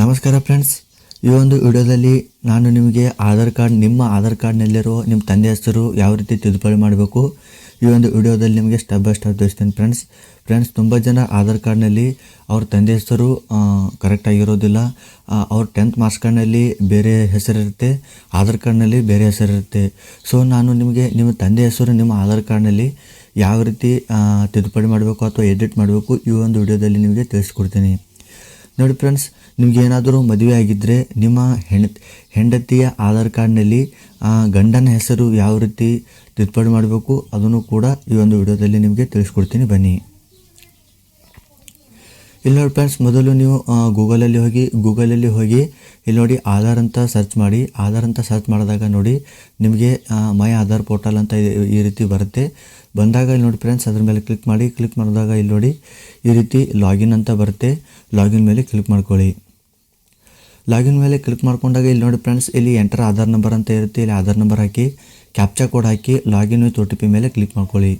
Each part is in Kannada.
ನಮಸ್ಕಾರ ಫ್ರೆಂಡ್ಸ್. ಈ ಒಂದು ವಿಡಿಯೋದಲ್ಲಿ ನಾನು ನಿಮಗೆ ಆಧಾರ್ ಕಾರ್ಡ್, ನಿಮ್ಮ ಆಧಾರ್ ಕಾರ್ಡ್ನಲ್ಲಿರೋ ನಿಮ್ಮ ತಂದೆ ಹೆಸರು ಯಾವ ರೀತಿ ತಿದ್ದುಪಡಿ ಮಾಡಬೇಕು? ಈ ಒಂದು ವಿಡಿಯೋದಲ್ಲಿ ನಿಮಗೆ ಸ್ಟೆಪ್ ಬೈ ಸ್ಟೆಪ್ ತೋರಿಸ್ತೇನೆ ಫ್ರೆಂಡ್ಸ್. ಫ್ರೆಂಡ್ಸ್, ತುಂಬ ಜನ ಆಧಾರ್ ಕಾರ್ಡ್ನಲ್ಲಿ ಅವ್ರ ತಂದೆ ಹೆಸರು ಕರೆಕ್ಟ್ ಆಗಿರೋದಿಲ್ಲ. ಅವ್ರ ಟೆಂತ್ ಮಾರ್ಕ್ಸ್ ಕಾರ್ಡ್ನಲ್ಲಿ ಬೇರೆ ಹೆಸರಿರುತ್ತೆ ಆಧಾರ್ ಕಾರ್ಡ್ನಲ್ಲಿ ಬೇರೆ ಹೆಸರಿರುತ್ತೆ ಸೊ ನಾನು ನಿಮಗೆ ನಿಮ್ಮ ತಂದೆ ಹೆಸರು, ನಿಮ್ಮ ಆಧಾರ್ ಕಾರ್ಡ್ನಲ್ಲಿ ಯಾವ ರೀತಿ ತಿದ್ದುಪಡಿ ಮಾಡಬೇಕು ಅಥವಾ ಎಡಿಟ್ ಮಾಡಬೇಕು ಈ ಒಂದು ವಿಡಿಯೋದಲ್ಲಿ ನಿಮಗೆ ತಿಳಿಸ್ಕೊಡ್ತೀನಿ. ನೋಡಿ ಫ್ರೆಂಡ್ಸ್ ನಿಮ್ಗೆ ಏನಾದರೂ ಮದುವೆ ಆಗಿದ್ದರೆ ನಿಮ್ಮ ಹೆಣ, ಹೆಂಡತಿಯ ಆಧಾರ್ ಕಾರ್ಡ್ನಲ್ಲಿ ಗಂಡನ ಹೆಸರು ಯಾವ ರೀತಿ ತಿದ್ದುಪಡಿ ಮಾಡಬೇಕು ಅದನ್ನು ಕೂಡ ಈ ಒಂದು ವಿಡಿಯೋದಲ್ಲಿ ನಿಮಗೆ ತಿಳಿಸ್ಕೊಡ್ತೀನಿ. ಬನ್ನಿ. ಇಲ್ಲಿ ನೋಡಿ ಫ್ರೆಂಡ್ಸ್, ಮೊದಲು ನೀವು ಗೂಗಲಲ್ಲಿ ಹೋಗಿ ಗೂಗಲಲ್ಲಿ ಹೋಗಿ, ಇಲ್ಲಿ ನೋಡಿ ಆಧಾರ್ ಅಂತ ಸರ್ಚ್ ಮಾಡಿ, ಆಧಾರ್ ಅಂತ ಸರ್ಚ್ ಮಾಡಿದಾಗ ನೋಡಿ ನಿಮಗೆ ಮೈ ಆಧಾರ್ ಪೋರ್ಟಲ್ ಅಂತ ಈ- ಈ ರೀತಿ ಬರುತ್ತೆ. ಬಂದಾಗ ಇಲ್ಲಿ ನೋಡಿ ಫ್ರೆಂಡ್ಸ್, ಅದ್ರ ಮೇಲೆ ಕ್ಲಿಕ್ ಮಾಡಿ, ಕ್ಲಿಕ್ ಮಾಡಿದಾಗ ಇಲ್ಲಿ ನೋಡಿ ಈ ರೀತಿ ಲಾಗಿನ್ ಅಂತ ಬರುತ್ತೆ. ಲಾಗಿನ್ ಮೇಲೆ ಕ್ಲಿಕ್ ಮಾಡ್ಕೊಳ್ಳಿ. ಲಾಗಿನ್ ಮೇಲೆ ಕ್ಲಿಕ್ ಮಾಡ್ಕೊಂಡಾಗ ಇಲ್ಲಿ ನೋಡಿ ಫ್ರೆಂಡ್ಸ್, ಇಲ್ಲಿ ಎಂಟರ್ ಆಧಾರ್ ನಂಬರ್ ಅಂತ ಇರುತ್ತೆ. ಇಲ್ಲಿ ಆಧಾರ್ ನಂಬರ್ ಹಾಕಿ, captcha code hockey, login with O T P ಮೇಲೆ ಕ್ಲಿಕ್ ಮಾಡ್ಕೊಳ್ಳಿ.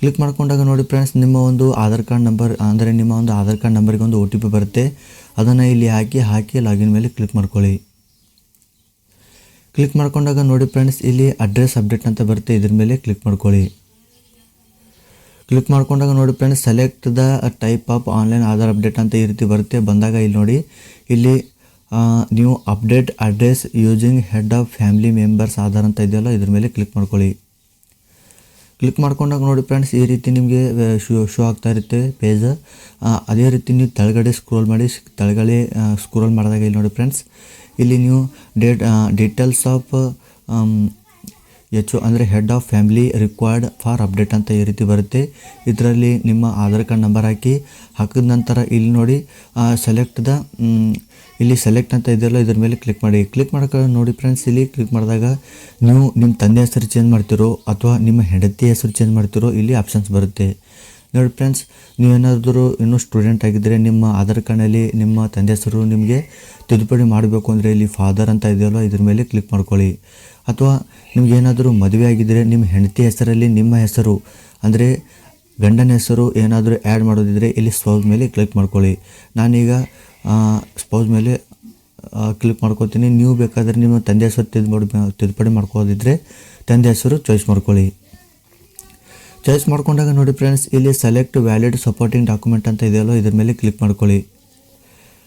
ಕ್ಲಿಕ್ ಮಾಡ್ಕೊಂಡಾಗ ನೋಡಿ ಫ್ರೆಂಡ್ಸ್ ನಿಮ್ಮ ಒಂದು ಆಧಾರ್ ಕಾರ್ಡ್ ನಂಬರ್ ಅಂದರೆ ನಿಮ್ಮ ಒಂದು ಆಧಾರ್ ಕಾರ್ಡ್ ನಂಬರ್ಗೆ ಒಂದು ಒ ಟಿ ಪಿ ಬರುತ್ತೆ. ಅದನ್ನು ಇಲ್ಲಿ ಹಾಕಿ ಹಾಕಿ ಲಾಗಿನ್ ಮೇಲೆ ಕ್ಲಿಕ್ ಮಾಡ್ಕೊಳ್ಳಿ. ಕ್ಲಿಕ್ ಮಾಡ್ಕೊಂಡಾಗ ನೋಡಿ ಫ್ರೆಂಡ್ಸ್ ಇಲ್ಲಿ ಅಡ್ರೆಸ್ ಅಪ್ಡೇಟ್ ಅಂತ ಬರುತ್ತೆ. ಇದ್ರ ಮೇಲೆ ಕ್ಲಿಕ್ ಮಾಡ್ಕೊಳ್ಳಿ. ಕ್ಲಿಕ್ ಮಾಡ್ಕೊಂಡಾಗ ನೋಡಿ friends select the type of online Aadhaar update ಅಂತ ಈ ರೀತಿ ಬರುತ್ತೆ. ಬಂದಾಗ ಇಲ್ಲಿ ನೋಡಿ, ಇಲ್ಲಿ ನೀವು update address using head of family members Aadhaar ಅಂತ ಇದೆಯಲ್ಲ, ಇದ್ರ ಮೇಲೆ ಕ್ಲಿಕ್ ಮಾಡ್ಕೊಳ್ಳಿ. ಕ್ಲಿಕ್ ಮಾಡ್ಕೊಂಡಾಗ ನೋಡಿ ಫ್ರೆಂಡ್ಸ್ ಈ ರೀತಿ ನಿಮಗೆ ಶೋ ಶೋ ಆಗ್ತಾ ಇರುತ್ತೆ ಪೇಜ್ ಅದೇ ರೀತಿ ನೀವು ತಳಗಡೆ ಸ್ಕ್ರೋಲ್ ಮಾಡಿ ತಳಗಡೆ ಸ್ಕ್ರೋಲ್ ಮಾಡಿದಾಗ ಇಲ್ಲಿ ನೋಡಿ ಫ್ರೆಂಡ್ಸ್ ಇಲ್ಲಿ ನೀವು ಡೇಟ್ ಡೀಟೇಲ್ಸ್ ಆಫ್ ಎಚ್ ಅಂದರೆ head of family required for update ಅಂತ ಈ ರೀತಿ ಬರುತ್ತೆ. ಇದರಲ್ಲಿ ನಿಮ್ಮ ಆಧಾರ್ ಕಾರ್ಡ್ ನಂಬರ್ ಹಾಕಿ, ಹಾಕಿದ ನಂತರ ಇಲ್ಲಿ ನೋಡಿ ಸೆಲೆಕ್ಟ್ ದ ಇಲ್ಲಿ ಸೆಲೆಕ್ಟ್ ಅಂತ ಇದೆಯಲ್ಲ, ಇದ್ರ ಮೇಲೆ ಕ್ಲಿಕ್ ಮಾಡಿ. ಕ್ಲಿಕ್ ಮಾಡೋಕೆ ನೋಡಿ ಫ್ರೆಂಡ್ಸ್ ಇಲ್ಲಿ ಕ್ಲಿಕ್ ಮಾಡಿದಾಗ ನೀವು ನಿಮ್ಮ ತಂದೆ ಹೆಸರು ಚೇಂಜ್ ಮಾಡ್ತಿರೋ ಅಥವಾ ನಿಮ್ಮ ಹೆಂಡತಿ ಹೆಸರು ಚೇಂಜ್ ಮಾಡ್ತಿರೋ, ಇಲ್ಲಿ ಆಪ್ಷನ್ಸ್ ಬರುತ್ತೆ. ನೋಡಿ ಫ್ರೆಂಡ್ಸ್ ನೀವೇನಾದರೂ ಇನ್ನೂ ಸ್ಟೂಡೆಂಟ್ ಆಗಿದ್ದರೆ ನಿಮ್ಮ ಆಧಾರ್ ಕಾರ್ಡಲ್ಲಿ ನಿಮ್ಮ ತಂದೆ ಹೆಸರು ನಿಮಗೆ ತಿದ್ದುಪಡಿ ಮಾಡಬೇಕು ಅಂದರೆ ಇಲ್ಲಿ ಫಾದರ್ ಅಂತ ಇದೆಯಲ್ಲ, ಇದ್ರ ಮೇಲೆ ಕ್ಲಿಕ್ ಮಾಡ್ಕೊಳ್ಳಿ. ಅಥವಾ ನಿಮ್ಗೆ ಏನಾದರೂ ಮದುವೆ ಆಗಿದ್ದರೆ ನಿಮ್ಮ ಹೆಂಡತಿ ಹೆಸರಲ್ಲಿ ನಿಮ್ಮ ಹೆಸರು, ಅಂದರೆ ಗಂಡನ ಹೆಸರು ಏನಾದರೂ ಆ್ಯಡ್ ಮಾಡೋದಿದ್ರೆ ಇಲ್ಲಿ ಸ್ಪೌಸ್ ಮೇಲೆ ಕ್ಲಿಕ್ ಮಾಡ್ಕೊಳ್ಳಿ. ನಾನೀಗ ಸ್ಪೌಸ್ ಮೇಲೆ ಕ್ಲಿಕ್ ಮಾಡ್ಕೊತೀನಿ. ನೀವು ಬೇಕಾದರೆ ನಿಮ್ಮ ತಂದೆ ಹೆಸರು ತಿದ್ದು ತಿದ್ದುಪಡಿ ಮಾಡ್ಕೊಳ್ಳೋದಿದ್ದರೆ ತಂದೆ ಹೆಸರು ಚಾಯ್ಸ್ ಮಾಡ್ಕೊಳ್ಳಿ. ಚಾಯ್ಸ್ ಮಾಡ್ಕೊಂಡಾಗ ನೋಡಿ ಫ್ರೆಂಡ್ಸ್ ಇಲ್ಲಿ ಸೆಲೆಕ್ಟ್ ವ್ಯಾಲಿಡ್ ಸಪೋರ್ಟಿಂಗ್ ಡಾಕ್ಯುಮೆಂಟ್ ಅಂತ ಇದೆಯಲ್ಲ, ಇದ್ರ ಮೇಲೆ ಕ್ಲಿಕ್ ಮಾಡ್ಕೊಳ್ಳಿ.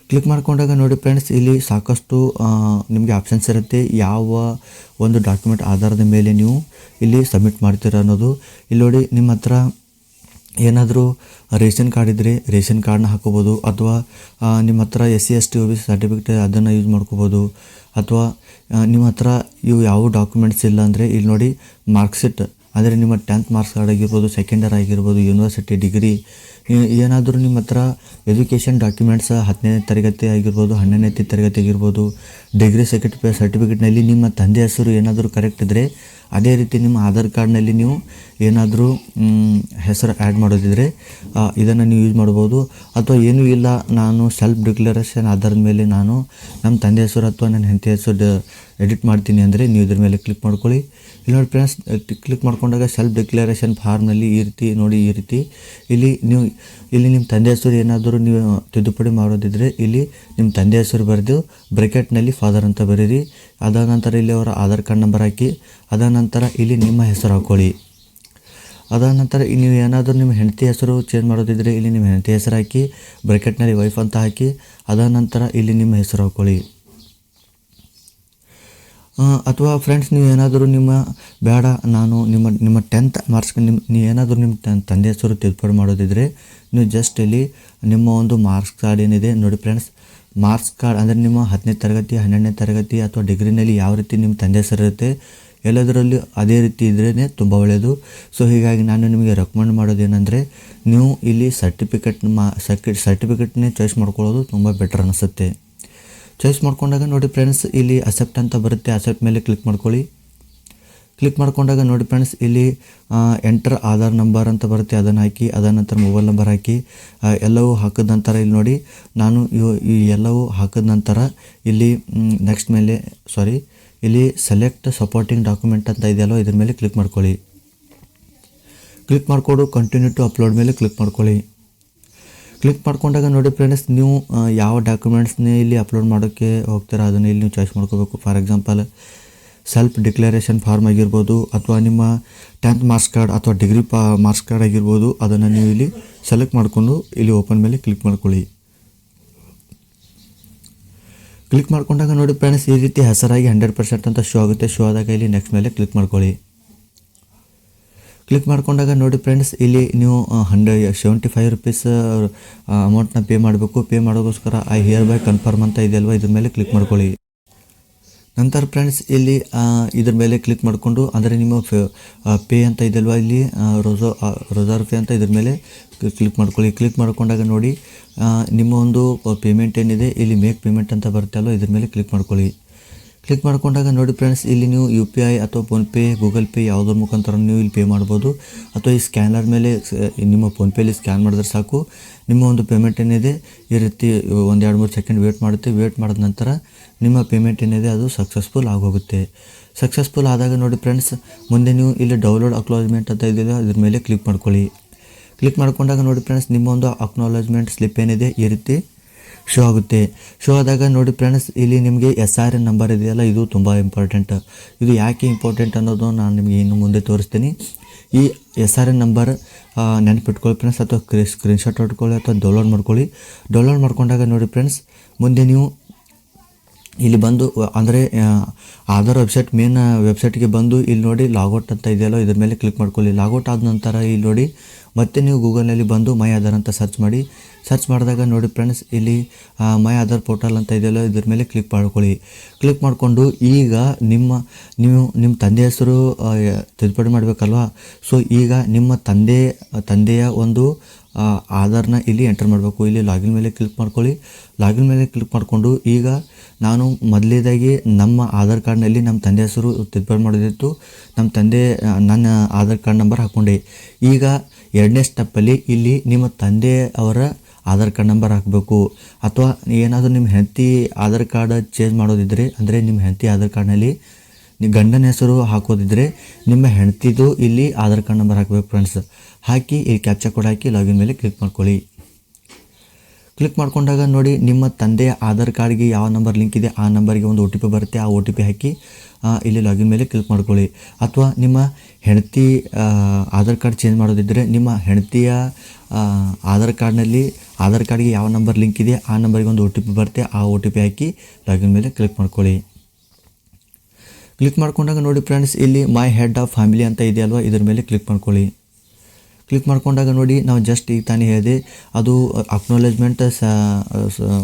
ಕ್ಲಿಕ್ ಮಾಡ್ಕೊಂಡಾಗ ನೋಡಿ ಫ್ರೆಂಡ್ಸ್ ಇಲ್ಲಿ ಸಾಕಷ್ಟು ನಿಮಗೆ ಆಪ್ಷನ್ಸ್ ಇರುತ್ತೆ. ಯಾವ ಒಂದು ಡಾಕ್ಯುಮೆಂಟ್ ಆಧಾರದ ಮೇಲೆ ನೀವು ಇಲ್ಲಿ ಸಬ್ಮಿಟ್ ಮಾಡ್ತೀರ ಅನ್ನೋದು. ಇಲ್ಲಿ ನೋಡಿ ನಿಮ್ಮ ಹತ್ರ ಏನಾದರೂ ರೇಷನ್ ಕಾರ್ಡ್ ಇದ್ದರೆ ರೇಷನ್ ಕಾರ್ಡ್ನ ಹಾಕೋಬೋದು, ಅಥವಾ ನಿಮ್ಮ ಹತ್ರ S C S T O B certificate ಅದನ್ನು ಯೂಸ್ ಮಾಡ್ಕೋಬೋದು, ಅಥವಾ ನಿಮ್ಮ ಹತ್ರ ಇವು ಯಾವ ಡಾಕ್ಯುಮೆಂಟ್ಸ್ ಇಲ್ಲ ಅಂದರೆ ಇಲ್ಲಿ ನೋಡಿ ಮಾರ್ಕ್ಶೀಟ್ ಅಂದರೆ ನಿಮ್ಮ ಟೆಂತ್ ಮಾರ್ಕ್ಸ್ ಕಾರ್ಡ್ ಆಗಿರ್ಬೋದು ಸೆಕೆಂಡ್ ಇಯರ್ ಆಗಿರ್ಬೋದು ಯೂನಿವರ್ಸಿಟಿ ಡಿಗ್ರಿ ಏನಾದರೂ ನಿಮ್ಮ ಹತ್ರ ಎಜುಕೇಷನ್ ಡಾಕ್ಯುಮೆಂಟ್ಸ್ ಹತ್ತನೇ ತರಗತಿ ಆಗಿರ್ಬೋದು, ಹನ್ನೊಂದನೇ ತರಗತಿ ಆಗಿರ್ಬೋದು ಡಿಗ್ರಿ ಸರ್ಟಿಫಿಕೇಟ್ ಸರ್ಟಿಫಿಕೇಟ್ನಲ್ಲಿ ನಿಮ್ಮ ತಂದೆ ಹೆಸರು ಏನಾದರೂ ಕರೆಕ್ಟ್ ಇದ್ದರೆ ಅದೇ ರೀತಿ ನಿಮ್ಮ ಆಧಾರ್ ಕಾರ್ಡ್ನಲ್ಲಿ ನೀವು ಏನಾದರೂ ಹೆಸರು ಆ್ಯಡ್ ಮಾಡೋದಿದ್ರೆ ಇದನ್ನು ನೀವು ಯೂಸ್ ಮಾಡ್ಬೋದು ಅಥವಾ ಏನೂ ಇಲ್ಲ, ನಾನು ಸೆಲ್ಫ್ ಡಿಕ್ಲರೇಷನ್ ಆಧಾರದ ಮೇಲೆ ನಾನು ನಮ್ಮ ತಂದೆ ಹೆಸರು ಅಥವಾ ನನ್ನ ಹೆಂಡತಿ ಹೆಸರು ಎಡಿಟ್ ಮಾಡ್ತೀನಿ ಅಂದರೆ ನೀವು ಇದ್ರ ಮೇಲೆ ಕ್ಲಿಕ್ ಮಾಡ್ಕೊಳ್ಳಿ. ಇಲ್ಲಿ ನೋಡಿ ಫ್ರೆಂಡ್ಸ್ ಕ್ಲಿಕ್ ಮಾಡ್ಕೊಂಡಾಗ ಸೆಲ್ಫ್ ಡಿಕ್ಲರೇಷನ್ ಫಾರ್ಮ್ನಲ್ಲಿ ಈ ರೀತಿ ನೋಡಿ, ಈ ರೀತಿ. ಇಲ್ಲಿ ನೀವು, ಇಲ್ಲಿ ನಿಮ್ಮ ತಂದೆ ಹೆಸರು ಏನಾದರೂ ನೀವು ತಿದ್ದುಪಡಿ ಮಾಡೋದಿದ್ರೆ ಇಲ್ಲಿ ನಿಮ್ಮ ತಂದೆ ಹೆಸರು ಬರೆದು ಬ್ರೆಕೆಟ್ನಲ್ಲಿ ಫಾದರ್ ಅಂತ ಬರೀರಿ. ಅದಾದ ನಂತರ ಇಲ್ಲಿ ಅವರ ಆಧಾರ್ ಕಾರ್ಡ್ ನಂಬರ್ ಹಾಕಿ, ಅದಾದ ನಂತರ ಇಲ್ಲಿ ನಿಮ್ಮ ಹೆಸರು ಹಾಕ್ಕೊಳ್ಳಿ ಅದಾದ ನಂತರ ನೀವು ಏನಾದರೂ ನಿಮ್ಮ ಹೆಂಡತಿ ಹೆಸರು ಚೇಂಜ್ ಮಾಡೋದಿದ್ರೆ ಇಲ್ಲಿ ನಿಮ್ಮ ಹೆಂಡತಿ ಹೆಸರು ಹಾಕಿ ಬ್ರೆಕೆಟ್ನಲ್ಲಿ ವೈಫ್ ಅಂತ ಹಾಕಿ, ಅದಾದ ನಂತರ ಇಲ್ಲಿ ನಿಮ್ಮ ಹೆಸರು ಹಾಕ್ಕೊಳ್ಳಿ ಅಥವಾ ಫ್ರೆಂಡ್ಸ್ ನೀವು ಏನಾದರೂ ನಿಮ್ಮ ಬೇಡ, ನಾನು ನಿಮ್ಮ ನಿಮ್ಮ ಟೆಂತ್ ಮಾರ್ಕ್ಸ್ ನಿಮ್ಮ ನೀವು ಏನಾದರೂ ನಿಮ್ಮ ತಂದೆ ಹೆಸರು ತಿದ್ದುಪಡಿ ಮಾಡೋದಿದ್ರೆ ನೀವು ಜಸ್ಟ್ ಇಲ್ಲಿ ನಿಮ್ಮ ಒಂದು ಮಾರ್ಕ್ಸ್ ಕಾರ್ಡ್ ಏನಿದೆ, ನೋಡಿ ಫ್ರೆಂಡ್ಸ್ ಮಾರ್ಕ್ಸ್ ಕಾರ್ಡ್ ಅಂದರೆ ನಿಮ್ಮ ಹತ್ತನೇ ತರಗತಿ, ಹನ್ನೆರಡನೇ ತರಗತಿ ಅಥವಾ ಡಿಗ್ರಿನಲ್ಲಿ ಯಾವ ರೀತಿ ನಿಮ್ಮ ತಂದೆ ಹೆಸರು ಇರುತ್ತೆ, ಎಲ್ಲದರಲ್ಲಿ ಅದೇ ರೀತಿ ಇದ್ರೇ ತುಂಬ ಒಳ್ಳೆಯದು ಸೊ ಹೀಗಾಗಿ ನಾನು ನಿಮಗೆ ರೆಕಮೆಂಡ್ ಮಾಡೋದೇನೆಂದರೆ, ನೀವು ಇಲ್ಲಿ ಸರ್ಟಿಫಿಕೇಟ್ ಮಾ ಸರ್ಕಿ ಸರ್ಟಿಫಿಕೇಟ್ನೇ ಚಾಯ್ಸ್ ಮಾಡ್ಕೊಳ್ಳೋದು ತುಂಬ ಬೆಟರ್ ಅನಿಸುತ್ತೆ. ಚಾಯ್ಸ್ ಮಾಡ್ಕೊಂಡಾಗ ನೋಡಿ ಫ್ರೆಂಡ್ಸ್ ಇಲ್ಲಿ ಅಸೆಪ್ಟ್ ಅಂತ ಬರುತ್ತೆ. ಅಸೆಪ್ಟ್ ಮೇಲೆ ಕ್ಲಿಕ್ ಮಾಡ್ಕೊಳ್ಳಿ. ಕ್ಲಿಕ್ ಮಾಡ್ಕೊಂಡಾಗ ನೋಡಿ ಫ್ರೆಂಡ್ಸ್ ಇಲ್ಲಿ ಎಂಟರ್ ಆಧಾರ್ ನಂಬರ್ ಅಂತ ಬರುತ್ತೆ. ಅದನ್ನು ಹಾಕಿ, ಅದಾದ ನಂತರ ಮೊಬೈಲ್ ನಂಬರ್ ಹಾಕಿ ಎಲ್ಲವೂ ಹಾಕಿದ ನಂತರ ಇಲ್ಲಿ ನೋಡಿ, ನಾನು ಈ ಎಲ್ಲವೂ ಹಾಕಿದ ನಂತರ ಇಲ್ಲಿ ನೆಕ್ಸ್ಟ್ ಮೇಲೆ ಸಾರಿ ಇಲ್ಲಿ ಸೆಲೆಕ್ಟ್ ಸಪೋರ್ಟಿಂಗ್ ಡಾಕ್ಯುಮೆಂಟ್ ಅಂತ ಇದೆಯಲ್ಲೋ, ಇದ್ರ ಮೇಲೆ ಕ್ಲಿಕ್ ಮಾಡ್ಕೊಳ್ಳಿ. ಕ್ಲಿಕ್ ಮಾಡಿಕೊಡು ಕಂಟಿನ್ಯೂ ಟು ಅಪ್ಲೋಡ್ ಮೇಲೆ ಕ್ಲಿಕ್ ಮಾಡ್ಕೊಳ್ಳಿ. ಕ್ಲಿಕ್ ಮಾಡ್ಕೊಂಡಾಗ ನೋಡಿ ಫ್ರೆಂಡ್ಸ್ ನೀವು ಯಾವ ಡಾಕ್ಯುಮೆಂಟ್ಸ್ನೇ ಇಲ್ಲಿ ಅಪ್ಲೋಡ್ ಮಾಡೋಕ್ಕೆ ಹೋಗ್ತೀರಾ? ಅದನ್ನು ಇಲ್ಲಿ ನೀವು ಚಾಯ್ಸ್ ಮಾಡ್ಕೋಬೇಕು. For example self declaration form ಆಗಿರ್ಬೋದು, ಅಥವಾ ನಿಮ್ಮ ಟೆಂತ್ ಮಾರ್ಕ್ಸ್ ಕಾರ್ಡ್ ಅಥವಾ ಡಿಗ್ರಿ ಪಾ ಮಾರ್ಕ್ಸ್ ಕಾರ್ಡ್ ಆಗಿರ್ಬೋದು, ಅದನ್ನು ನೀವು ಇಲ್ಲಿ ಸೆಲೆಕ್ಟ್ ಮಾಡಿಕೊಂಡು ಇಲ್ಲಿ ಓಪನ್ ಮೇಲೆ ಕ್ಲಿಕ್ ಮಾಡ್ಕೊಳ್ಳಿ. ಕ್ಲಿಕ್ ಮಾಡ್ಕೊಂಡಾಗ ನೋಡಿ ಫ್ರೆಂಡ್ಸ್ ಈ ರೀತಿ ಹೆಸರಾಗಿ ಹಂಡ್ರೆಡ್ ಪರ್ಸೆಂಟ್ ಅಂತ ಶೋ ಆಗುತ್ತೆ. ಶೋ ಆದಾಗ ಇಲ್ಲಿ ನೆಕ್ಸ್ಟ್ ಮೇಲೆ ಕ್ಲಿಕ್ ಮಾಡ್ಕೊಳ್ಳಿ. ಕ್ಲಿಕ್ ಮಾಡ್ಕೊಂಡಾಗ ನೋಡಿ ಫ್ರೆಂಡ್ಸ್ ಇಲ್ಲಿ ನೀವು ಹಂಡ್ರೆಡ್ ಸೆವೆಂಟಿ ಫೈವ್ ರುಪೀಸ್ ಅಮೌಂಟ್ನ ಪೇ ಮಾಡಬೇಕು. ಪೇ ಮಾಡೋಕ್ಕೋಸ್ಕರ ಐ ಹಿಯರ್ ಬೈ ಕನ್ಫರ್ಮ್ ಅಂತ ಇದೆಯಲ್ವ ಇದ್ರ ಮೇಲೆ ಕ್ಲಿಕ್ ಮಾಡ್ಕೊಳ್ಳಿ. ನಂತರ ಫ್ರೆಂಡ್ಸ್ ಇಲ್ಲಿ ಇದ್ರ ಮೇಲೆ ಕ್ಲಿಕ್ ಮಾಡಿಕೊಂಡು, ಅಂದರೆ ನಿಮ್ಮ ಪೇ ಅಂತ ಇದೆಯಲ್ವ ಇಲ್ಲಿ ರೋಸೋ ರೋಜಾರ್ ಪೇ ಅಂತ ಇದ್ರ ಮೇಲೆ ಕ್ಲಿಕ್ ಮಾಡ್ಕೊಳ್ಳಿ. ಕ್ಲಿಕ್ ಮಾಡ್ಕೊಂಡಾಗ ನೋಡಿ ನಿಮ್ಮ ಒಂದು ಪೇಮೆಂಟ್ ಏನಿದೆ, ಇಲ್ಲಿ ಮೇಕ್ ಪೇಮೆಂಟ್ ಅಂತ ಬರುತ್ತೆ ಅಲ್ವ? ಇದ್ರ ಮೇಲೆ ಕ್ಲಿಕ್ ಮಾಡ್ಕೊಳ್ಳಿ. ಕ್ಲಿಕ್ ಮಾಡ್ಕೊಂಡಾಗ ನೋಡಿ ಫ್ರೆಂಡ್ಸ್, ಇಲ್ಲಿ ನೀವು ಯು ಪಿ ಐ ಅಥವಾ ಫೋನ್ಪೇ, ಗೂಗಲ್ ಪೇ ಯಾವುದ್ರ ಮುಖಾಂತರ ನೀವು ಇಲ್ಲಿ ಪೇ ಮಾಡ್ಬೋದು. ಅಥವಾ ಈ ಸ್ಕ್ಯಾನರ್ ಮೇಲೆ ನಿಮ್ಮ ಫೋನ್ಪೇಲಿ ಸ್ಕ್ಯಾನ್ ಮಾಡಿದ್ರೆ ಸಾಕು. ನಿಮ್ಮ ಒಂದು ಪೇಮೆಂಟ್ ಏನಿದೆ, ಈ ರೀತಿ ಒಂದು ಎರಡು ಮೂರು ಸೆಕೆಂಡ್ ವೇಟ್ ಮಾಡುತ್ತೆ. ವೇಟ್ ಮಾಡಿದ ನಂತರ ನಿಮ್ಮ ಪೇಮೆಂಟ್ ಏನಿದೆ, ಅದು ಸಕ್ಸಸ್ಫುಲ್ ಆಗೋಗುತ್ತೆ. ಸಕ್ಸಸ್ಫುಲ್ ಆದಾಗ ನೋಡಿ ಫ್ರೆಂಡ್ಸ್, ಮುಂದೆ ನೀವು ಇಲ್ಲಿ ಡೌನ್ಲೋಡ್ ಅಕ್ನಾಲಜ್ಮೆಂಟ್ ಅಂತ ಇದೆಯಲ್ಲ, ಅದ್ರ ಮೇಲೆ ಕ್ಲಿಕ್ ಮಾಡ್ಕೊಳ್ಳಿ. ಕ್ಲಿಕ್ ಮಾಡ್ಕೊಂಡಾಗ ನೋಡಿ ಫ್ರೆಂಡ್ಸ್, ನಿಮ್ಮ ಒಂದು ಅಕ್ನಾಲಜ್ಮೆಂಟ್ ಸ್ಲಿಪ್ ಏನಿದೆ, ಈ ರೀತಿ ಶೋ ಆಗುತ್ತೆ. ಶೋ ಆದಾಗ ನೋಡಿ ಫ್ರೆಂಡ್ಸ್ ಇಲ್ಲಿ ನಿಮಗೆ ಎಸ್ ಆರ್ ಎನ್ ನಂಬರ್ ಇದೆಯಲ್ಲ, ಇದು ತುಂಬ ಇಂಪಾರ್ಟೆಂಟ್ ಇದು ಯಾಕೆ ಇಂಪಾರ್ಟೆಂಟ್ ಅನ್ನೋದು ನಾನು ನಿಮಗೆ ಇನ್ನು ಮುಂದೆ ತೋರಿಸ್ತೀನಿ. ಈ ಎಸ್ ಆರ್ ಎನ್ ನಂಬರ್ ನೆನಪಿಟ್ಕೊಳ್ಳಿ ಫ್ರೆಂಡ್ಸ್ ಅಥವಾ ಸ್ಕ್ರೀನ್ಶಾಟ್ ಹೊಡ್ಕೊಳ್ಳಿ, ಅಥವಾ ಡೌನ್ಲೋಡ್ ಮಾಡ್ಕೊಳ್ಳಿ. ಡೌನ್ಲೋಡ್ ಮಾಡ್ಕೊಂಡಾಗ ನೋಡಿ ಫ್ರೆಂಡ್ಸ್ ಮುಂದೆ ನೀವು ಇಲ್ಲಿ ಬಂದು, ಅಂದರೆ ಆಧಾರ್ ವೆಬ್ಸೈಟ್ ಮೇನ್ ವೆಬ್ಸೈಟ್ಗೆ ಬಂದು ಇಲ್ಲಿ ನೋಡಿ ಲಾಗೌಟ್ ಅಂತ ಇದೆಯಲ್ಲ, ಇದ್ರ ಮೇಲೆ ಕ್ಲಿಕ್ ಮಾಡ್ಕೊಳ್ಳಿ. ಲಾಗೌಟ್ ಆದ ನಂತರ ಇಲ್ಲಿ ನೋಡಿ, ಮತ್ತೆ ನೀವು ಗೂಗಲ್ನಲ್ಲಿ ಬಂದು ಮೈ ಆಧಾರ್ ಅಂತ ಸರ್ಚ್ ಮಾಡಿ. ಸರ್ಚ್ ಮಾಡಿದಾಗ ನೋಡಿ ಫ್ರೆಂಡ್ಸ್ ಇಲ್ಲಿ ಮೈ ಆಧಾರ್ ಪೋರ್ಟಲ್ ಅಂತ ಇದೆಯಲ್ಲ, ಇದ್ರ ಮೇಲೆ ಕ್ಲಿಕ್ ಮಾಡ್ಕೊಳ್ಳಿ. ಕ್ಲಿಕ್ ಮಾಡಿಕೊಂಡು ಈಗ ನಿಮ್ಮ, ನೀವು, ನಿಮ್ಮ ತಂದೆ ಹೆಸರು ತಿದ್ದುಪಡಿ ಮಾಡಬೇಕಲ್ವಾ? ಸೊ ಈಗ ನಿಮ್ಮ ತಂದೆ, ತಂದೆಯ ಒಂದು ಆಧಾರ್ನ ಇಲ್ಲಿ ಎಂಟರ್ ಮಾಡಬೇಕು. ಇಲ್ಲಿ ಲಾಗಿನ್ ಮೇಲೆ ಕ್ಲಿಕ್ ಮಾಡ್ಕೊಳ್ಳಿ. ಲಾಗಿನ್ ಮೇಲೆ ಕ್ಲಿಕ್ ಮಾಡಿಕೊಂಡು ಈಗ ನಾನು ಮೊದಲೇದಾಗಿ ನಮ್ಮ ಆಧಾರ್ ಕಾರ್ಡ್ನಲ್ಲಿ ನಮ್ಮ ತಂದೆ ಹೆಸರು ತಿದ್ದುಪಡಿ ಮಾಡೋದಿತ್ತು ನಮ್ಮ ತಂದೆ ನನ್ನ ಆಧಾರ್ ಕಾರ್ಡ್ ನಂಬರ್ ಹಾಕ್ಕೊಂಡೆ ಈಗ ಎರಡನೇ ಸ್ಟೆಪ್ಪಲ್ಲಿ ಇಲ್ಲಿ ನಿಮ್ಮ ತಂದೆ ಅವರ ಆಧಾರ್ ಕಾರ್ಡ್ ನಂಬರ್ ಹಾಕಬೇಕು, ಅಥವಾ ಏನಾದರೂ ನಿಮ್ಮ ಹೆಂಡತಿ ಆಧಾರ್ ಕಾರ್ಡ್ ಚೇಂಜ್ ಮಾಡೋದಿದ್ದರೆ ಅಂದರೆ ನಿಮ್ಮ ಹೆಂಡತಿ ಆಧಾರ್ ಕಾರ್ಡ್ನಲ್ಲಿ ನೀವು ಗಂಡನ ಹೆಸರು ಹಾಕೋದಿದ್ರೆ, ನಿಮ್ಮ ಹೆಂಡತಿದು ಇಲ್ಲಿ ಆಧಾರ್ ಕಾರ್ಡ್ ನಂಬರ್ ಹಾಕಬೇಕು ಫ್ರೆಂಡ್ಸ್ ಹಾಕಿ, ಇಲ್ಲಿ ಕ್ಯಾಪ್ಚರ್ ಕೋಡ್ ಹಾಕಿ ಲಾಗಿನ್ ಮೇಲೆ ಕ್ಲಿಕ್ ಮಾಡ್ಕೊಳ್ಳಿ. ಕ್ಲಿಕ್ ಮಾಡ್ಕೊಂಡಾಗ ನೋಡಿ ನಿಮ್ಮ ತಂದೆಯ ಆಧಾರ್ ಕಾರ್ಡ್ಗೆ ಯಾವ ನಂಬರ್ ಲಿಂಕ್ ಇದೆ, ಆ ನಂಬರ್ಗೆ ಒಂದು ಒ ಟಿ ಪಿ ಬರುತ್ತೆ. ಆ ಒ ಟಿ ಪಿ ಹಾಕಿ ಇಲ್ಲಿ ಲಾಗಿನ್ ಮೇಲೆ ಕ್ಲಿಕ್ ಮಾಡ್ಕೊಳ್ಳಿ. ಅಥವಾ ನಿಮ್ಮ ಹೆಂಡತಿ ಆಧಾರ್ ಕಾರ್ಡ್ ಚೇಂಜ್ ಮಾಡೋದಿದ್ದರೆ ನಿಮ್ಮ ಹೆಂಡತಿಯ ಆಧಾರ್ ಕಾರ್ಡ್ನಲ್ಲಿ ಆಧಾರ್ ಕಾರ್ಡ್ಗೆ ಯಾವ ನಂಬರ್ ಲಿಂಕ್ ಇದೆ, ಆ ನಂಬರ್ಗೆ ಒಂದು ಒ ಟಿ ಪಿ ಬರುತ್ತೆ. ಆ ಒ ಟಿ ಪಿ ಹಾಕಿ ಲಾಗಿನ್ ಮೇಲೆ ಕ್ಲಿಕ್ ಮಾಡ್ಕೊಳ್ಳಿ. ಕ್ಲಿಕ್ ಮಾಡ್ಕೊಂಡಾಗ ನೋಡಿ ಫ್ರೆಂಡ್ಸ್ ಇಲ್ಲಿ ಮೈ ಹೆಡ್ ಆಫ್ ಫ್ಯಾಮಿಲಿ ಅಂತ ಇದೆಯಲ್ವ ಇದ್ರ ಮೇಲೆ ಕ್ಲಿಕ್ ಮಾಡ್ಕೊಳ್ಳಿ. ಕ್ಲಿಕ್ ಮಾಡ್ಕೊಂಡಾಗ ನೋಡಿ, ನಾವು ಜಸ್ಟ್ ಈಗ ತಾನೇ ಹೇಳಿದೆ, ಅದು ಅಕ್ನಾಲೇಜ್ಮೆಂಟ್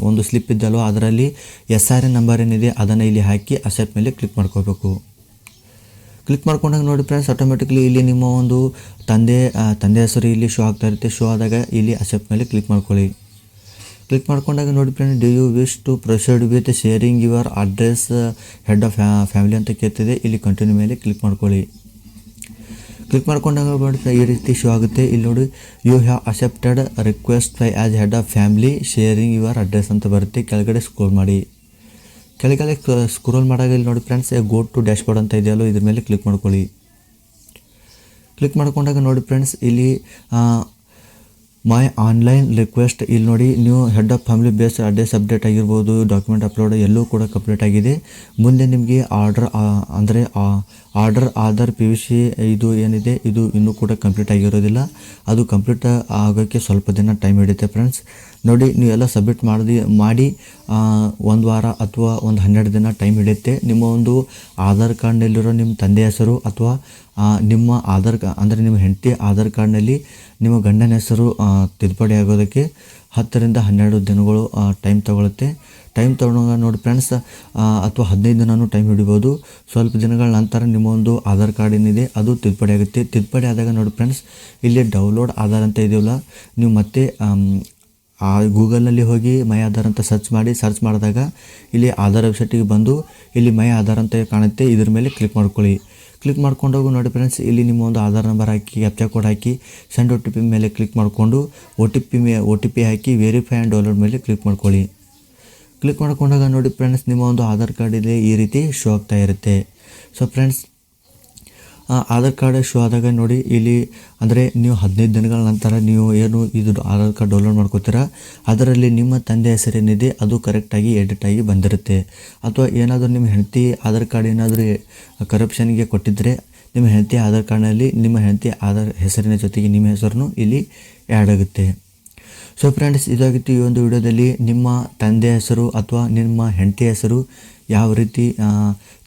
ಒಂದು ಸ್ಲಿಪ್ ಇದ್ದಲ್ವ, ಅದರಲ್ಲಿ ಎಸ್ ಆರ್ ಎನ್ ನಂಬರ್ ಏನಿದೆ, ಅದನ್ನು ಇಲ್ಲಿ ಹಾಕಿ ಅಸೆಪ್ಟ್ ಮೇಲೆ ಕ್ಲಿಕ್ ಮಾಡ್ಕೋಬೇಕು. ಕ್ಲಿಕ್ ಮಾಡ್ಕೊಂಡಾಗ ನೋಡಿ ಫ್ರೆಂಡ್ಸ್ ಆಟೋಮೆಟಿಕ್ಲಿ ಇಲ್ಲಿ ನಿಮ್ಮ ಒಂದು ತಂದೆ ತಂದೆ ಹೆಸರು ಇಲ್ಲಿ ಶೋ ಆಗ್ತಾ ಇರುತ್ತೆ ಶೋ ಆದಾಗ ಇಲ್ಲಿ ಅಸೆಪ್ಟ್ ಮೇಲೆ ಕ್ಲಿಕ್ ಮಾಡ್ಕೊಳ್ಳಿ. ಕ್ಲಿಕ್ ಮಾಡ್ಕೊಂಡಾಗ ನೋಡಿ friend do you wish to proceed with sharing your address head of family ಅಂತ ಕೇಳ್ತಿದೆ, ಇಲ್ಲಿ ಕಂಟಿನ್ಯೂ ಮೇಲೆ ಕ್ಲಿಕ್ ಮಾಡ್ಕೊಳ್ಳಿ. ಕ್ಲಿಕ್ ಮಾಡ್ಕೊಂಡಾಗ ನೋಡಿ ಈ ರೀತಿ ಶೋ ಆಗುತ್ತೆ. ಇಲ್ಲಿ ನೋಡಿ you have accepted request by as head of family sharing your address ಅಂತ ಬರುತ್ತೆ. ಕೆಳಗಡೆ ಸ್ಕ್ರೋಲ್ ಮಾಡಿ. ಕೆಳಗಡೆ ಸ್ಕ್ರೋಲ್ ಮಾಡಾಗ ಇಲ್ಲಿ ನೋಡಿ friends go to dashboard ಅಂತ ಇದೆಯಲ್ಲೋ, ಇದ್ರ ಮೇಲೆ ಕ್ಲಿಕ್ ಮಾಡ್ಕೊಳ್ಳಿ. ಕ್ಲಿಕ್ ಮಾಡ್ಕೊಂಡಾಗ ನೋಡಿ ಫ್ರೆಂಡ್ಸ್ ಇಲ್ಲಿ ಮೈ ಆನ್ಲೈನ್ ರಿಕ್ವೆಸ್ಟ್ ಇಲ್ಲಿ ನೋಡಿ ನೀವು head of family base address update ಆಗಿರ್ಬೋದು ಡಾಕ್ಯುಮೆಂಟ್ ಅಪ್ಲೋಡ್ ಎಲ್ಲೂ ಕೂಡ ಕಂಪ್ಲೀಟ್ ಆಗಿದೆ. ಮುಂದೆ ನಿಮಗೆ ಆರ್ಡರ್ ಅಂದರೆ order Aadhaar P U C ಇದು ಏನಿದೆ, ಇದು ಇನ್ನೂ ಕೂಡ ಕಂಪ್ಲೀಟ್ ಆಗಿರೋದಿಲ್ಲ. ಅದು ಕಂಪ್ಲೀಟ್ ಆಗೋಕ್ಕೆ ಸ್ವಲ್ಪ ದಿನ ಟೈಮ್ ಹಿಡಿಯುತ್ತೆ ಫ್ರೆಂಡ್ಸ್ ನೋಡಿ ನೀವು ಎಲ್ಲ ಸಬ್ಮಿಟ್ ಮಾಡಿ ಮಾಡಿ ಒಂದು ವಾರ ಅಥವಾ ಒಂದು ಹನ್ನೆರಡು ದಿನ ಟೈಮ್ ಹಿಡಿಯುತ್ತೆ. ನಿಮ್ಮ ಒಂದು ಆಧಾರ್ ಕಾರ್ಡ್ನಲ್ಲಿರೋ ನಿಮ್ಮ ತಂದೆ ಹೆಸರು ಅಥವಾ ನಿಮ್ಮ ಆಧಾರ್ ಕಾ, ಅಂದರೆ ನಿಮ್ಮ ಹೆಂಡತಿ ಆಧಾರ್ ಕಾರ್ಡ್ನಲ್ಲಿ ನಿಮ್ಮ ಗಂಡನ ಹೆಸರು ತಿದ್ದುಪಡಿ ಆಗೋದಕ್ಕೆ ಹತ್ತರಿಂದ ಹನ್ನೆರಡು ದಿನಗಳು ಟೈಮ್ ತೊಗೊಳುತ್ತೆ. ಟೈಮ್ ತೊಗೊಂಡಾಗ ನೋಡಿ ಫ್ರೆಂಡ್ಸ್ ಅಥವಾ ಹದಿನೈದು ದಿನವೂ ಟೈಮ್ ಹಿಡಿಬೋದು. ಸ್ವಲ್ಪ ದಿನಗಳ ನಂತರ ನಿಮ್ಮ ಒಂದು ಆಧಾರ್ ಕಾರ್ಡ್ ಏನಿದೆ, ಅದು ತಿದ್ದುಪಡಿ ಆಗುತ್ತೆ. ತಿದ್ದುಪಡಿ ಆದಾಗ ನೋಡಿ ಫ್ರೆಂಡ್ಸ್ ಇಲ್ಲಿ ಡೌನ್ಲೋಡ್ ಆಧಾರ್ ಅಂತ ಇದೆಯಲ್ಲ, ನೀವು ಮತ್ತೆ ಆ ಗೂಗಲ್ನಲ್ಲಿ ಹೋಗಿ ಮೈ ಆಧಾರ್ ಅಂತ ಸರ್ಚ್ ಮಾಡಿ, ಸರ್ಚ್ ಮಾಡಿದಾಗ ಇಲ್ಲಿ ಆಧಾರ್ ವೆಬ್ಸೈಟಿಗೆ ಬಂದು ಇಲ್ಲಿ ಮೈ ಆಧಾರ್ ಅಂತ ಕಾಣುತ್ತೆ. ಇದ್ರ ಮೇಲೆ ಕ್ಲಿಕ್ ಮಾಡ್ಕೊಳ್ಳಿ. ಕ್ಲಿಕ್ ಮಾಡ್ಕೊಂಡೋಗು ನೋಡಿ ಫ್ರೆಂಡ್ಸ್, ಇಲ್ಲಿ ನಿಮ್ಮ ಒಂದು ಆಧಾರ್ ನಂಬರ್ ಹಾಕಿ ಕ್ಯಾಪ್ಚಾ ಕೋಡ್ ಹಾಕಿ, ಸೆಂಡ್ ಒ ಟಿ ಪಿ ಮೇಲೆ ಕ್ಲಿಕ್ ಮಾಡಿಕೊಂಡು ಒ ಟಿ ಪಿ ಮೇ, ಒ ಟಿ ಪಿ ಹಾಕಿ ವೆರಿಫೈ ಆ್ಯಂಡ್ ಡೌನ್ಲೋಡ್ ಮೇಲೆ ಕ್ಲಿಕ್ ಮಾಡ್ಕೊಳ್ಳಿ. ಕ್ಲಿಕ್ ಮಾಡ್ಕೊಂಡಾಗ ನೋಡಿ ಫ್ರೆಂಡ್ಸ್, ನಿಮ್ಮ ಒಂದು ಆಧಾರ್ ಕಾರ್ಡ್ ಇದೆ, ಈ ರೀತಿ ಶೋ ಆಗ್ತಾ ಇರುತ್ತೆ. So friends Aadhaar card show ಆದಾಗ ನೋಡಿ ಇಲ್ಲಿ ಅಂದರೆ ನೀವು ಹದಿನೈದು ದಿನಗಳ ನಂತರ ನೀವು ಏನು ಇದು ಆಧಾರ್ ಕಾರ್ಡ್ ಡೌನ್ಲೋಡ್ ಮಾಡ್ಕೋತೀರಾ, ಅದರಲ್ಲಿ ನಿಮ್ಮ ತಂದೆ ಹೆಸರೇನಿದೆ ಅದು ಕರೆಕ್ಟಾಗಿ ಎಡಿಟ್ ಆಗಿ ಬಂದಿರುತ್ತೆ. ಅಥವಾ ಏನಾದರೂ ನಿಮ್ಮ ಹೆಂಡತಿ ಆಧಾರ್ ಕಾರ್ಡ್ ಏನಾದರೂ ಕರಪ್ಷನ್ಗೆ ಕೊಟ್ಟಿದ್ದರೆ ನಿಮ್ಮ ಹೆಂಡತಿ ಆಧಾರ್ ಕಾರ್ಡ್ನಲ್ಲಿ ನಿಮ್ಮ ಹೆಂಡತಿ ಆಧಾರ್ ಹೆಸರಿನ ಜೊತೆಗೆ ನಿಮ್ಮ ಹೆಸರನ್ನು ಇಲ್ಲಿ ಆ್ಯಡ್ ಆಗುತ್ತೆ. ಸೊ ಫ್ರೆಂಡ್ಸ್ ಇದಾಗಿತ್ತು ಈ ಒಂದು ವಿಡಿಯೋದಲ್ಲಿ ನಿಮ್ಮ ತಂದೆ ಹೆಸರು ಅಥವಾ ನಿಮ್ಮ ಹೆಂಡತಿ ಹೆಸರು ಯಾವ ರೀತಿ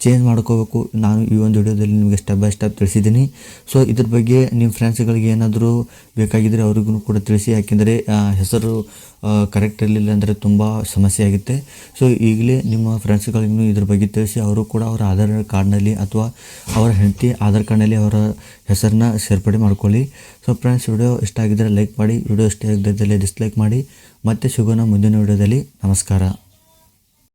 ಚೇಂಜ್ ಮಾಡ್ಕೋಬೇಕು ನಾನು ಈ ಒಂದು ವಿಡಿಯೋದಲ್ಲಿ ನಿಮಗೆ ಸ್ಟೆಪ್ ಬೈ ಸ್ಟೆಪ್ ತಿಳಿಸಿದ್ದೀನಿ. ಸೊ ಇದ್ರ ಬಗ್ಗೆ ನಿಮ್ಮ ಫ್ರೆಂಡ್ಸ್ಗಳಿಗೆ ಏನಾದರೂ ಬೇಕಾಗಿದ್ದರೆ ಅವ್ರಿಗೂ ಕೂಡ ತಿಳಿಸಿ. ಯಾಕೆಂದರೆ ಹೆಸರು ಕರೆಕ್ಟ್ ಇರಲಿಲ್ಲ ಅಂದರೆ ತುಂಬ ಸಮಸ್ಯೆ ಆಗುತ್ತೆ. ಸೊ ಈಗಲೇ ನಿಮ್ಮ ಫ್ರೆಂಡ್ಸ್ಗಳಿಗೂ ಇದ್ರ ಬಗ್ಗೆ ತಿಳಿಸಿ. ಅವರು ಕೂಡ ಅವರ ಆಧಾರ್ ಕಾರ್ಡ್ನಲ್ಲಿ ಅಥವಾ ಅವರ ಹೆಂಡತಿ ಆಧಾರ್ ಕಾರ್ಡ್ನಲ್ಲಿ ಅವರ ಹೆಸರನ್ನ ಸೇರ್ಪಡೆ ಮಾಡ್ಕೊಳ್ಳಿ. ಸೊ ಫ್ರೆಂಡ್ಸ್ ವಿಡಿಯೋ ಇಷ್ಟ ಆಗಿದ್ದರೆ ಲೈಕ್ ಮಾಡಿ. ವಿಡಿಯೋ ಇಷ್ಟ ಆಗಿದ್ದಲ್ಲಿ ಡಿಸ್ಲೈಕ್ ಮಾಡಿ. ಮತ್ತೆ ಸಿಗೋಣ ಮುಂದಿನ ವಿಡಿಯೋದಲ್ಲಿ. ನಮಸ್ಕಾರ.